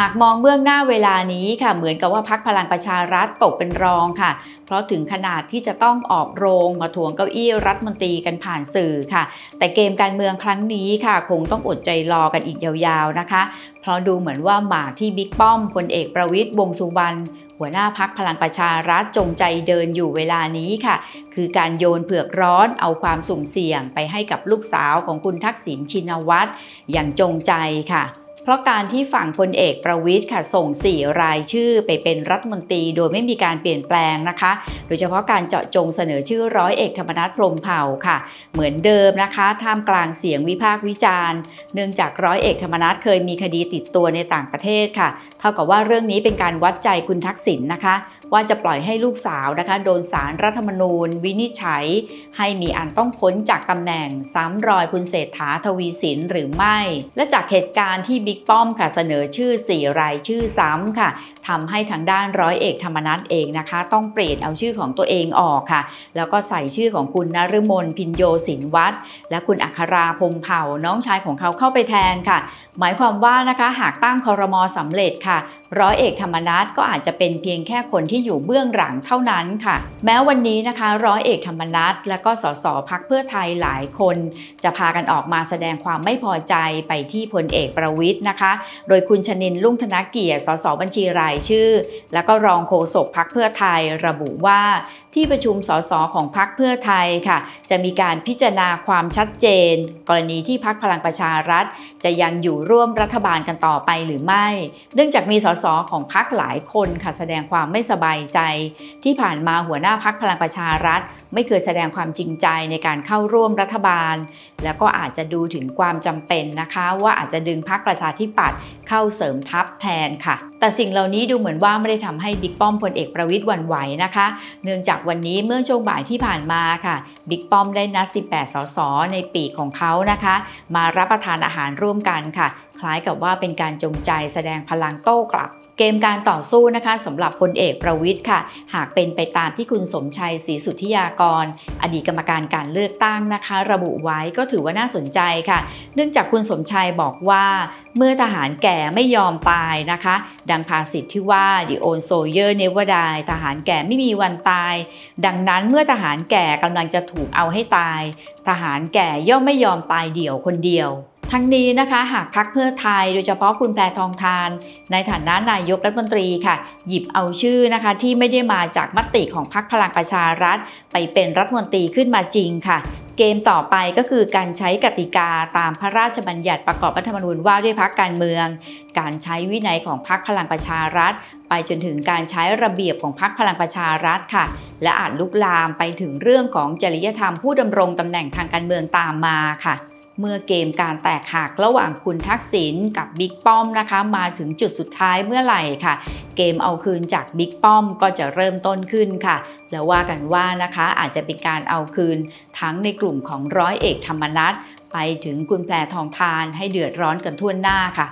หากมองเบื้องหน้าเวลานี้ค่ะ เหมือนกับว่าพักพลังประชารัฐตกเป็นรองค่ะ เพราะถึงขนาดที่จะต้องออกโรงมาทวงเก้าอี้รัฐมนตรีกันผ่านสื่อค่ะ แต่เกมการเมืองครั้งนี้ค่ะ คงต้องอดใจรอกันอีกยาวๆนะคะ เพราะดูเหมือนว่าหมากที่บิ๊กป้อมพลเอกประวิตยวงสุวรรณหัวหน้าพักพลังประชารัฐจงใจเดินอยู่เวลานี้ค่ะ คือการโยนเผือกร้อนเอาความสุ่มเสี่ยงไปให้กับลูกสาวของคุณทักษิณชินวัตรอย่างจงใจค่ะ เพราะการที่ฝั่งพลเอกประวิทย์ค่ะส่ง 4 รายชื่อไปเป็นรัฐมนตรีโดยไม่มีการเปลี่ยนแปลงนะคะ โดยเฉพาะการเจาะจงเสนอชื่อร้อยเอกธรรมนัฐพรมเผ่าค่ะ เหมือนเดิมนะคะท่ามกลางเสียงวิพากษ์วิจารณ์ เนื่องจากร้อยเอกธรรมนัฐเคยมีคดีติดตัวในต่างประเทศค่ะ เท่ากับว่าเรื่องนี้เป็นการวัดใจคุณทักษิณนะคะ ว่าจะปล่อยให้ลูกสาวนะคะ โดนสารรัฐธรรมนูญ วินิจฉัย ให้มีอันต้องพ้นจากตำแหน่งซ้ำรอยคุณเศรษฐาทวีสินหรือไม่ และจากเหตุการณ์ที่บิ๊กป้อมค่ะเสนอชื่อ 4 รายชื่อซ้ำค่ะทำให้ทางด้านร้อยเอกธรรมนัฐเองนะคะ ต้องเปลี่ยนเอาชื่อของตัวเองออกค่ะ แล้วก็ใส่ชื่อของคุณนฤมลพินโยสินวัตรและคุณอัคราพงษ์เผ่าน้องชายของเขาเข้าไปแทนค่ะ หมายความว่านะคะหากตั้งคอรมอสำเร็จค่ะร้อยเอกธรรมนัฐก็อาจจะเป็นเพียงแค่คนที่อยู่เบื้องหลังเท่านั้นค่ะ แม้วันนี้นะคะ ร้อยเอกธรรมนัฐและก็สสพักเพื่อไทยหลายคน จะพากันออกมาแสดงความไม่พอใจไปที่พลเอกประวิทย์นะคะ โดยคุณชนินลุ่งธนเกียรติสสบัญชีรายชื่อ แล้วก็รองโฆษกพักเพื่อไทยระบุว่าที่ประชุมสสของพักเพื่อไทยค่ะ จะมีการพิจารณาความชัดเจน กรณีที่พักพลังประชารัฐ จะยังอยู่ร่วมรัฐบาลกันต่อไปหรือไม่ เนื่องจากมีสสของพักหลายคนค่ะแสดงความไม่สบายใจ ที่ผ่านมาหัวหน้าพักพลังประชารัฐ ไม่เคยแสดงความจริงใจในการเข้าร่วมรัฐบาล แล้วก็อาจจะดูถึงความจำเป็นนะคะ ว่าอาจจะดึงพักประชาธิปัตย์เข้าเสริมทัพแทนค่ะ แต่สิ่งเหล่านี้ดูเหมือนว่าไม่ได้ทำให้บิ๊กป้อมพลเอกประวิตยวั่นไหวนะคะ เนื่องจากวันนี้เมื่อช่วงบ่ายที่ผ่านมาค่ะบิ๊กป้อมได้นัด 18 สส ในปีของเขานะคะ มารับประทานอาหารร่วมกันค่ะ คล้ายกับว่าเป็นการจงใจแสดงพลังโต้กลับ เกมการต่อสู้นะคะสำหรับพลเอกประวิทย์ค่ะ หากเป็นไปตามที่คุณสมชัยศรีสุทธิยากร อดีตกรรมการการเลือกตั้งนะคะ ระบุไว้ก็ถือว่าน่าสนใจค่ะ เนื่องจากคุณสมชัยบอกว่าเมื่อทหารแก่ไม่ยอมตายนะคะ ดังภาษิตที่ว่า the old soldier never die ทหารแก่ไม่มีวันตาย ดังนั้นเมื่อทหารแก่กำลังจะถูกเอาให้ตาย ทหารแก่ย่อมไม่ยอมตายเดี่ยวคนเดียว ทั้งนี้นะคะหากพักเพื่อไทยโดยเฉพาะคุณแพรทองทาน ในฐานะนายกรัฐมนตรีค่ะ หยิบเอาชื่อนะคะที่ไม่ได้มาจากมติของพรรคพลังประชารัฐ ไปเป็นรัฐมนตรีขึ้นมาจริงค่ะ เกมต่อไปก็คือการใช้กติกาตามพระราชบัญญัติประกอบรัฐธรรมนูญว่าด้วยพักการเมือง การใช้วินัยของพรรคพลังประชารัฐ ไปจนถึงการใช้ระเบียบของพรรคพลังประชารัฐค่ะ และอาจลุกลามไปถึงเรื่องของจริยธรรมผู้ดำรงตำแหน่งทางการเมืองตามมาค่ะ เมื่อเกมการแตกหักระหว่างคุณทักษิณกับบิ๊กป้อมนะคะ มาถึงจุดสุดท้ายเมื่อไหร่ค่ะ เกมเอาคืนจากบิ๊กป้อมก็จะเริ่มต้นขึ้นค่ะ แล้วว่ากันว่านะคะอาจจะเป็นการเอาคืนทั้งในกลุ่มของร้อยเอกธรรมนัฐไปถึงคุณแพรทองทานให้เดือดร้อนกันทั่วหน้าค่ะ